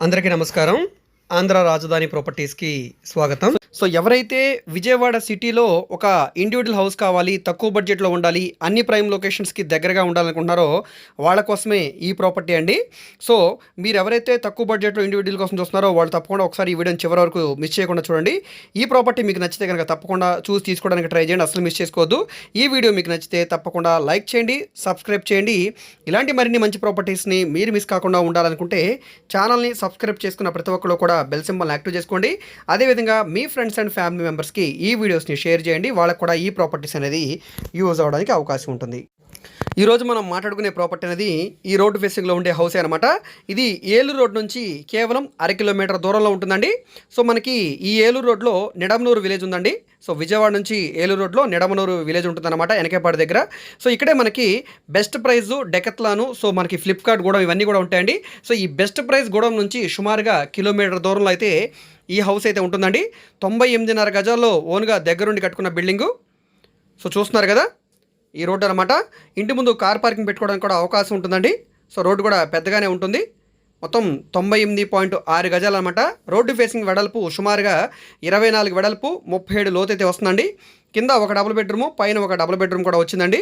అందరికీ నమస్కారం ఆంధ్ర రాజధాని ప్రాపర్టీస్కి స్వాగతం. సో ఎవరైతే విజయవాడ సిటీలో ఒక ఇండివిజువల్ హౌస్ కావాలి తక్కువ బడ్జెట్లో ఉండాలి అన్ని ప్రైమ్ లొకేషన్స్కి దగ్గరగా ఉండాలనుకుంటున్నారో వాళ్ళ కోసమే ఈ ప్రాపర్టీ అండి. సో మీరు ఎవరైతే తక్కువ బడ్జెట్లో ఇండివిజువల్ కోసం చూస్తున్నారో వాళ్ళు తప్పకుండా ఒకసారి ఈ వీడియోని చివరి వరకు మిస్ చేయకుండా చూడండి. ఈ ప్రాపర్టీ మీకు నచ్చితే కనుక తప్పకుండా చూసి తీసుకోవడానికి ట్రై చేయండి అసలు మిస్ చేసుకోవద్దు. ఈ వీడియో మీకు నచ్చితే తప్పకుండా లైక్ చేయండి సబ్స్క్రైబ్ చేయండి. ఇలాంటి మరిన్ని మంచి ప్రాపర్టీస్ని మీరు మిస్ కాకుండా ఉండాలనుకుంటే ఛానల్ని సబ్స్క్రైబ్ చేసుకున్న ప్రతి ఒక్కరు కూడా బెల్ సింబల్ యాక్టివ్ చేసుకోండి. అదేవిధంగా మీ ఫ్రెండ్స్ అండ్ ఫ్యామిలీ మెంబర్స్కి ఈ వీడియోస్ని షేర్ చేయండి. వాళ్ళకు కూడా ఈ ప్రాపర్టీస్ అనేది యూజ్ అవ్వడానికి అవకాశం ఉంటుంది. ఈరోజు మనం మాట్లాడుకునే ప్రాపర్టీ అనేది ఈ రోడ్డు ఫేసింగ్లో ఉండే హౌసే అనమాట ఇది ఏలూరు రోడ్ నుంచి కేవలం అర కిలోమీటర్ దూరంలో ఉంటుందండి. సో మనకి ఈ ఏలూరు రోడ్లో నిడమనూరు విలేజ్ ఉందండి. సో విజయవాడ నుంచి ఏలూరు రోడ్లో నిడమనూరు విలేజ్ ఉంటుందన్నమాట వెనకేపాడు దగ్గర. సో ఇక్కడే మనకి బెస్ట్ ప్రైజ్ డెకత్లాను సో మనకి ఫ్లిప్కార్ట్ కూడా ఇవన్నీ కూడా ఉంటాయండి. సో ఈ బెస్ట్ ప్రైజ్ గూడెం నుంచి సుమారుగా కిలోమీటర్ దూరంలో అయితే ఈ హౌస్ అయితే ఉంటుందండి. తొంభై ఎనిమిదిన్నర గజాల్లో ఓన్గా దగ్గరుండి కట్టుకున్న బిల్డింగు సో చూస్తున్నారు కదా? ఈ రోడ్డు అనమాట ఇంటి ముందు కార్ పార్కింగ్ పెట్టుకోవడానికి కూడా అవకాశం ఉంటుందండి. సో రోడ్డు కూడా పెద్దగానే ఉంటుంది. మొత్తం తొంభై ఎనిమిది పాయింట్ ఆరు గజాలు అనమాట రోడ్డు ఫేసింగ్ వెడల్పు సుమారుగా ఇరవై నాలుగు వెడల్పు ముప్పై ఏడు లోతైతే వస్తుందండి. కింద ఒక డబుల్ బెడ్రూము పైన ఒక డబుల్ బెడ్రూమ్ కూడా వచ్చిందండి.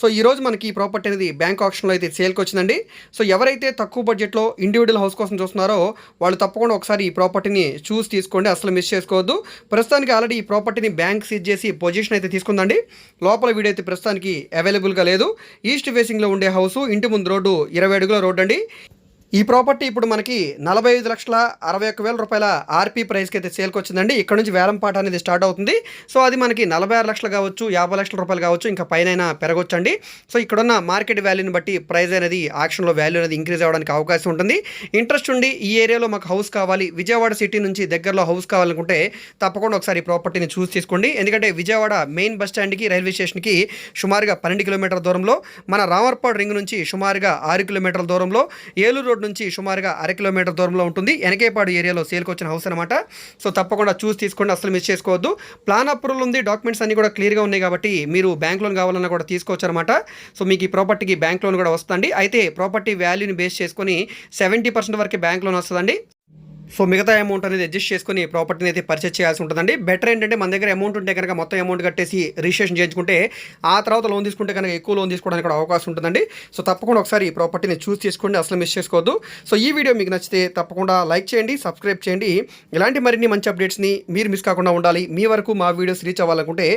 సో ఈరోజు మనకి ఈ ప్రాపర్టీ అనేది బ్యాంక్ ఆప్షన్లో అయితే సేల్కి వచ్చిందండి సో ఎవరైతే తక్కువ బడ్జెట్లో ఇండివిజువల్ హౌస్ కోసం చూస్తున్నారో వాళ్ళు తప్పకుండా ఒకసారి ఈ ప్రాపర్టీని చూసి తీసుకోండి అసలు మిస్ చేసుకోవద్దు. ప్రస్తుతానికి ఆల్రెడీ ఈ ప్రాపర్టీని బ్యాంక్ సీజ్ చేసి పొజిషన్ అయితే తీసుకుందండి. లోపల వీడియో అయితే ప్రస్తుతానికి అవైలబుల్గా లేదు. ఈస్ట్ ఫేసింగ్లో ఉండే హౌస్ ఇంటి ముందు రోడ్డు ఇరవై అడుగుల రోడ్డు అండి ఈ ప్రాపర్టీ ఇప్పుడు మనకి నలభై ఐదు లక్షల అరవై ఒక్క వేల రూపాయల ఆర్పీ ప్రైస్కి అయితే సేల్కి వచ్చిందండి. ఇక్కడ నుంచి వేలం పాట అనేది స్టార్ట్ అవుతుంది. సో అది మనకి నలభై ఆరు లక్షలు కావచ్చు యాభై లక్షల రూపాయలు కావచ్చు ఇంకా పైన పెరగొచ్చండి. సో ఇక్కడున్న మార్కెట్ వాల్యూని బట్టి ప్రైస్ అనేది ఆక్షన్లో వాల్యూ అనేది ఇంక్రీజ్ అవ్వడానికి అవకాశం ఉంటుంది. ఇంట్రెస్ట్ ఉండి ఈ ఏరియాలో మాకు హౌస్ కావాలి విజయవాడ సిటీ నుంచి దగ్గరలో హౌస్ కావాలనుకుంటే తప్పకుండా ఒకసారి ఈ ప్రాపర్టీని చూస్ తీసుకోండి. ఎందుకంటే విజయవాడ మెయిన్ బస్ స్టాండ్కి రైల్వే స్టేషన్కి సుమారుగా పన్నెండు కిలోమీటర్ల దూరంలో మన రామర్పాడు రింగ్ నుంచి సుమారుగా ఆరు కిలోమీటర్ల దూరంలో ఏలూరు రోడ్ నుంచి సుమారుగా అర కిలోమీటర్ దూరంలో ఉంటుంది. ఎనకేపాడు ఏరియాలో సేల్కి వచ్చిన హౌస్ అనమాట సో తప్పకుండా చూసి తీసుకోండి అసలు మిస్ చేసుకోవద్దు. ప్లాన్ అప్రూవల్ ఉంది డాక్యుమెంట్స్ అన్ని కూడా క్లియర్గా ఉన్నాయి కాబట్టి మీరు బ్యాంక్ లోన్ కావాలన్నా కూడా తీసుకోవచ్చు అనమాట సో మీకు ఈ ప్రాపర్టీకి బ్యాంక్ లోన్ కూడా వస్తుంది అయితే ప్రాపర్టీ వాల్యూని బేస్ చేసుకొని సెవెంటీ పర్సెంట్ వరకు బ్యాంక్ లోన్ వస్తుందండి. సో మిగతా అమౌంట్ అనేది అడ్జస్ట్ చేసుకుని ప్రాపర్టీని అయితే పర్చేస్ చేయాల్సి ఉంటుందండి. బెటర్ ఏంటంటే మన దగ్గర అమౌంట్ ఉంటే కనుక మొత్తం అమౌంట్ కట్టేసి రిజిస్ట్రేషన్ చేయించుకుంటే ఆ తర్వాత లోన్ తీసుకుంటే కనుక ఎక్కువ లోన్ తీసుకోవడానికి కూడా అవకాశం ఉంటుందండి. సో తప్పకుండా ఒకసారి ఈ ప్రాపర్టీని చూస్ చేసుకోండి అసలు మిస్ చేసుకోవద్దు. సో ఈ వీడియో మీకు నచ్చితే తప్పకుండా లైక్ చేయండి సబ్స్క్రైబ్ చేయండి. ఇలాంటి మరిన్ని మంచి అప్డేట్స్ని మీరు మిస్ కాకుండా ఉండాలి. మీ వరకు మా వీడియోస్ రీచ్ అవ్వాలనుకుంటే